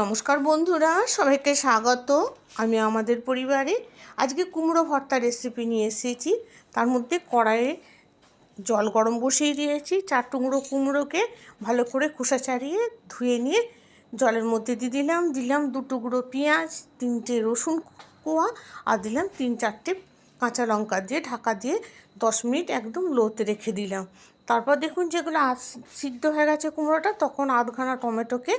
নমস্কার বন্ধুরা, সবাইকে স্বাগত আমি আমাদের পরিবারে। আজকে কুমড়ো ভর্তা রেসিপি নিয়ে এসেছি। তার মধ্যে কড়াইয়ে জল গরম বসিয়ে দিয়েছি। চার টুকরো কুমড়োকে ভালো করে খোসা ছাড়িয়ে ধুয়ে নিয়ে জলের মধ্যে দিয়ে দিলাম। দিলাম দু টুকরো পেঁয়াজ, তিনটে রসুন কোয়া আর দিলাম তিন চারটে কাঁচা লঙ্কা দিয়ে ঢাকা দিয়ে দশ মিনিট একদম লোতে রেখে দিলাম। তারপর দেখুন যেগুলো সিদ্ধ হয়ে গেছে কুমড়োটা, তখন আধখানা টমেটোকে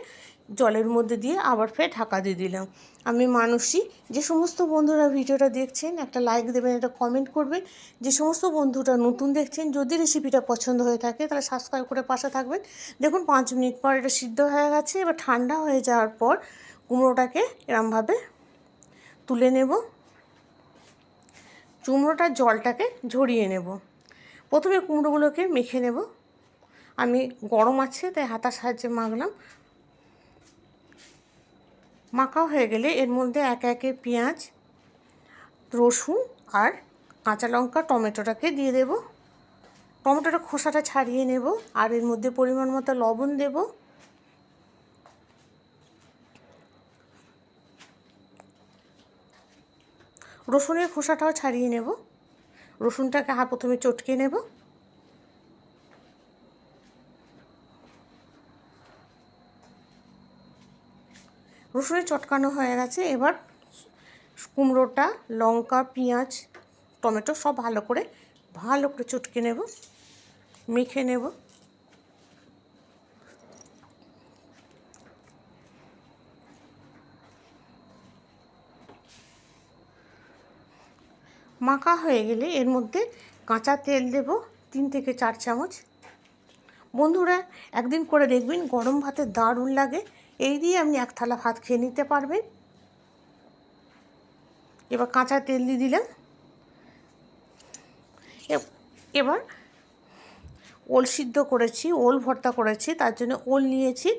জলের মধ্যে দিয়ে আবার ফের ঢাকা দিয়ে দিলাম। আমি মানুষই যে সমস্ত বন্ধুরা ভিডিওটা দেখছেন, একটা লাইক দেবেন, একটা কমেন্ট করবেন, যে সমস্ত বন্ধুরা নতুন দেখছেন, যদি রেসিপিটা পছন্দ হয়ে থাকে, তাহলে সাবস্ক্রাইব করে পাশে থাকবেন। দেখুন পাঁচ মিনিট পর এটা সিদ্ধ হয়ে গেছে, এবার ঠান্ডা হয়ে যাওয়ার পর কুমড়োটাকে এরমভাবে তুলে নেব। কুমড়োটার জলটাকে ঝরিয়ে নেব। প্রথমে কুমড়োগুলোকে মেখে নেব। আমি গরম আছে, তাই হাতার সাহায্যে মাখলাম। মাখা হয়ে গেলে এর মধ্যে একে একে পেঁয়াজ, রসুন আর কাঁচা লঙ্কা, টমেটোটাকে দিয়ে দেব। টমেটোটা খোসাটা ছাড়িয়ে নেব আর এর মধ্যে পরিমাণ মতো লবণ দেব। রসুনের খোসাটাও ছাড়িয়ে নেব। রসুনটাকে হা প্রথমে চটকে নেব। রসুনে চটকানো হয়ে গেছে। এবার কুমড়োটা, লঙ্কা, পেঁয়াজ, টমেটো সব ভালো করে ভালো করে চটকে নেব, মেখে নেব। মাখা হয়ে গেলে এর মধ্যে কাঁচা তেল দেব তিন থেকে চার চামচ। বন্ধুরা, একদিন করে দেখবেন গরম ভাতে দারুণ লাগে। এই দিয়ে আপনি এক থালা ভাত খেয়ে নিতে পারবেন। এবার কাঁচা তেল দিয়ে দিলাম। এবার ওল সিদ্ধ করেছি, ওল ভর্তা করেছি, তার জন্য ওল নিয়েছি।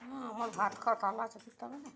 হ্যাঁ, আমার ভাত খাওয়া তালা আছে ঠিক না?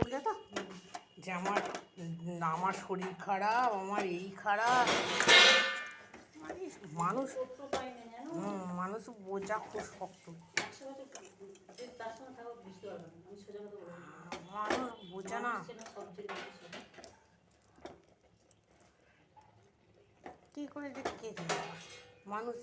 শুনলে তো যে আমার আমার শরীর খারাপ, আমার এই খারাপ। মানে মানুষ মানুষ বোঝা খুব শক্ত। মানুষ বোঝা না। কি করে যে কে মানুষ